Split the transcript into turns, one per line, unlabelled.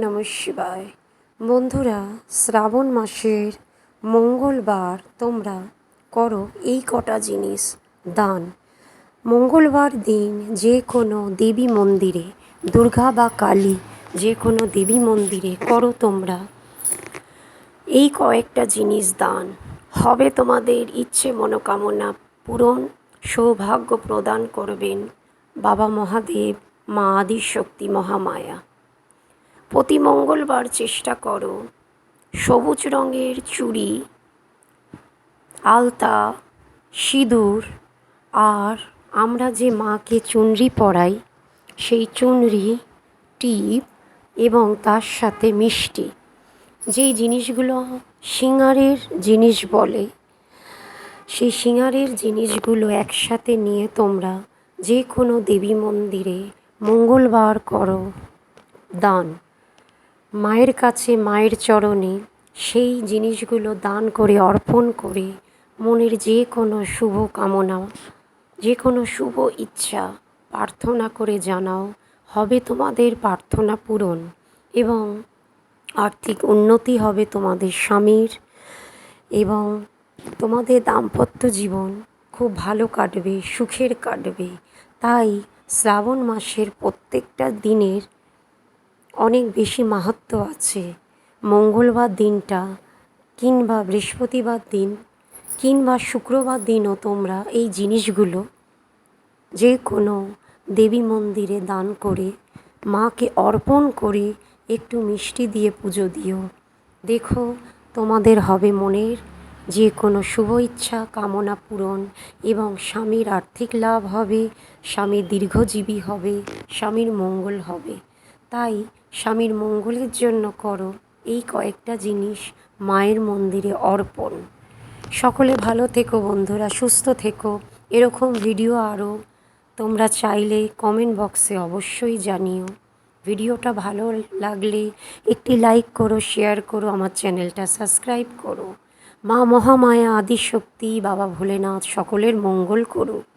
নম শিবায়। বন্ধুরা, শ্রাবণ মাসের মঙ্গলবার তোমরা করো এই কটা জিনিস। দান। মঙ্গলবার দিন যে কোনো দেবী মন্দিরে, দুর্গা বা কালী যে কোনো দেবী মন্দিরে করো তোমরা। এই কয়েকটা জিনিস দান। হবে তোমাদের ইচ্ছে মনোকামনা পূরণ, সৌভাগ্য প্রদান করবেন বাবা মহাদেব, মা আদিশক্তি মহামায়া। প্রতি মঙ্গলবার চেষ্টা করো। সবুজ রঙের চুড়ি, আলতা, সিঁদুর, আর আমরা যে মাকে চুনরি পরাই, সেই চুনরি, টিপ এবং তার সাথে মিষ্টি। যেই জিনিসগুলো সিঙ্গারের জিনিস বলে, সেই সিঙ্গারের জিনিসগুলো একসাথে নিয়ে তোমরা যে কোনো দেবী মন্দিরে মঙ্গলবার করো দান। মায়ের কাছে মায়ের চরণে সেই জিনিসগুলো দান করে, অর্পণ করে মনের যে কোনো শুভ কামনা, যে কোনো শুভ ইচ্ছা প্রার্থনা করে জানাও, হবে তোমাদের প্রার্থনা পূরণ এবং আর্থিক উন্নতি হবে তোমাদের স্বামীর এবং তোমাদের দাম্পত্য জীবন খুব ভালো কাটবে, সুখের কাটবে। তাই শ্রাবণ মাসের প্রত্যেকটা দিনের অনেক বেশি মাহাত্ম্য আছে। মঙ্গলবার দিনটা কিংবা বৃহস্পতিবার দিন কিংবা শুক্রবার দিনও তোমরা এই জিনিসগুলো যে কোনো দেবী মন্দিরে দান করে, মাকে অর্পণ করে একটু মিষ্টি দিয়ে পুজো দিও। দেখো তোমাদের হবে মনের যে কোনো শুভ ইচ্ছা, কামনা পূরণ এবং স্বামীর আর্থিক লাভ হবে, স্বামী দীর্ঘজীবী হবে, স্বামীর মঙ্গল হবে। তাই স্বামীর মঙ্গলের জন্য করো এই কয়েকটা জিনিস মায়ের মন্দিরে অর্পণ। সকলে ভালো থেকো বন্ধুরা, সুস্থ থেকো। এরকম ভিডিও আরও তোমরা চাইলে কমেন্ট বক্সে অবশ্যই জানিও। ভিডিওটা ভালো লাগলে একটি লাইক করো শেয়ার করো, আমার চ্যানেলটা সাবস্ক্রাইব করো। মা মহামায়া, আদিশক্তি, বাবা ভোলেনাথ, সকলের মঙ্গল করুক।